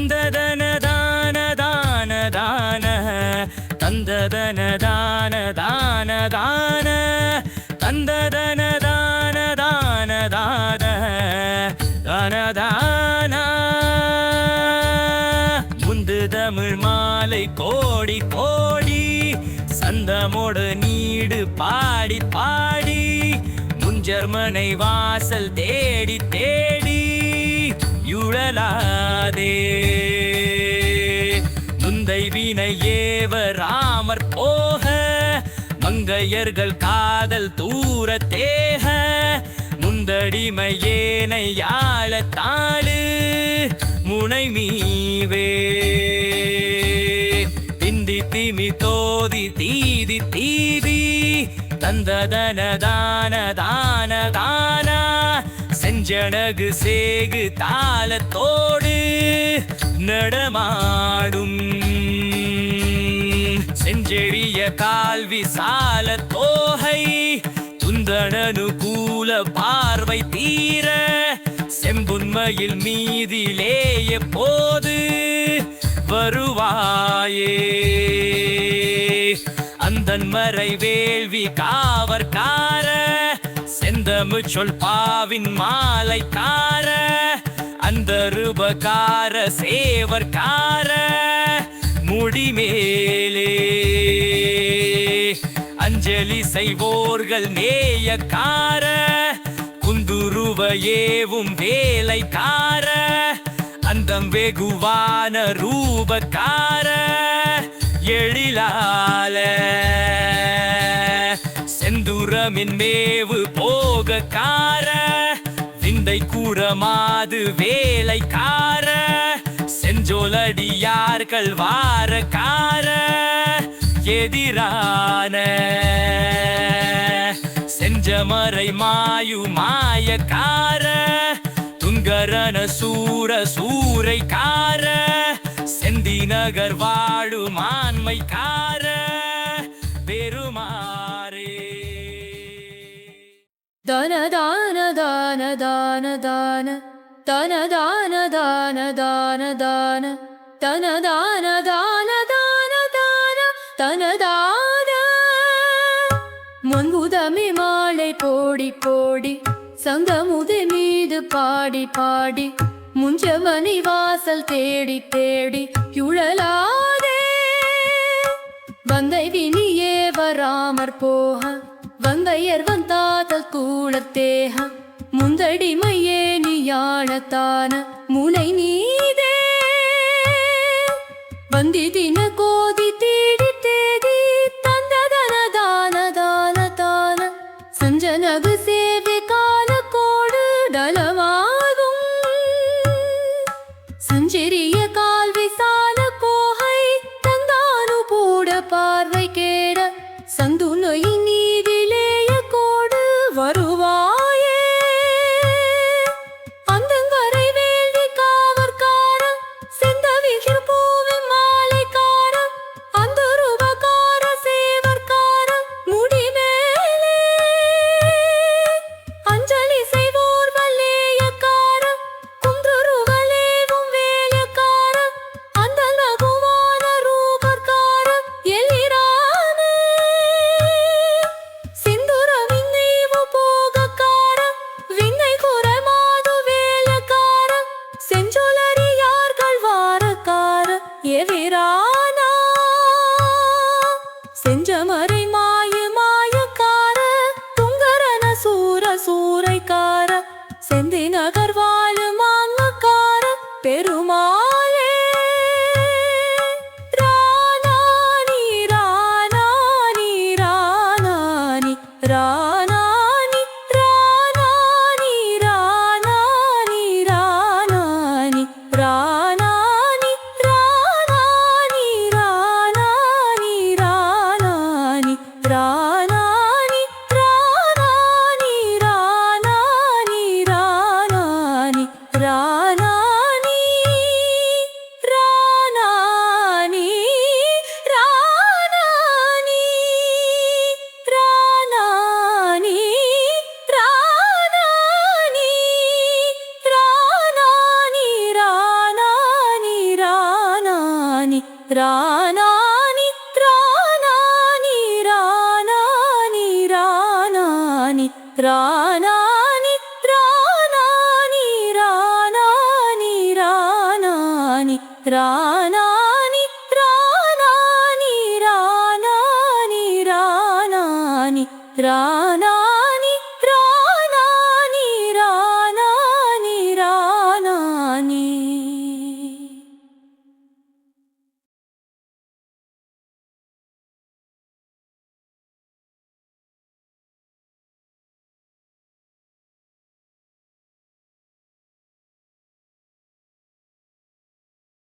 தந்ததன தான தான தான தந்ததன தான தான தான தந்ததன தான தான தான தான தான. முந்து தமிழ் மாலை கோடி கோடி சந்தமோடு நீடு பாடி பாடி முஞ்சர்மனை வாசல் தேடி தேடி யுழலாதே முந்தையர்கள் காதல் தூர தேக முந்தடிமை ஏனை யாழ தாளு முனை மீவே. திந்தி திமி தோதி தீதி தீதி தந்ததன தான தான தானா செஞ்சனகு சேகு தாளத்தோடு நடமாடும். செஞ்செறிய கால்வி சால தோகை துந்தனனுகூல பார்வை தீர செம்புன்மையில் மீதிலேய போது வருவாயே. அந்தன் மறை வேள்வி காவற்கார செந்தமு சொல் பாவின் மாலைக்கார அந்த ரூபகார சேவற்கார முடிமேலே அஞ்சலி செய்வோர்கள் நேயக்கார குந்துருவ ஏவும் வேலைக்கார அந்தம் வெகுவான ரூபக்கார எழிலால. செந்துரமின் மேவு போகக்கார விந்தை கூறமாது வேலைக்கார செஞ்சோலடியார்கள் வாரக்கார எதிரான செஞ்சமறை மாயு மாயக்கார துங்கரன சூர சூரைக்கார செந்தி நகர் வாழும் ஆண்மைக்கார பெருமாறே தன தான தான தான தான தன தான தான தான தான தன தான தான மாலை போடி. சங்கமுது மீது பாடி பாடி. முஞ்சமணி வாசல் தேடி தேடி. யுழலாதே. வந்தை வினியே வராமற் போக. வந்தையர் வந்தாதல் கூடத்தேக முந்தடிமையே நீயாழத்தான முனை நீதே. வந்தி தின கோதி தீ செந்தினாக రానాని త్రానాని రానాని రానాని రానాని త్రానాని రానాని రానాని. రానా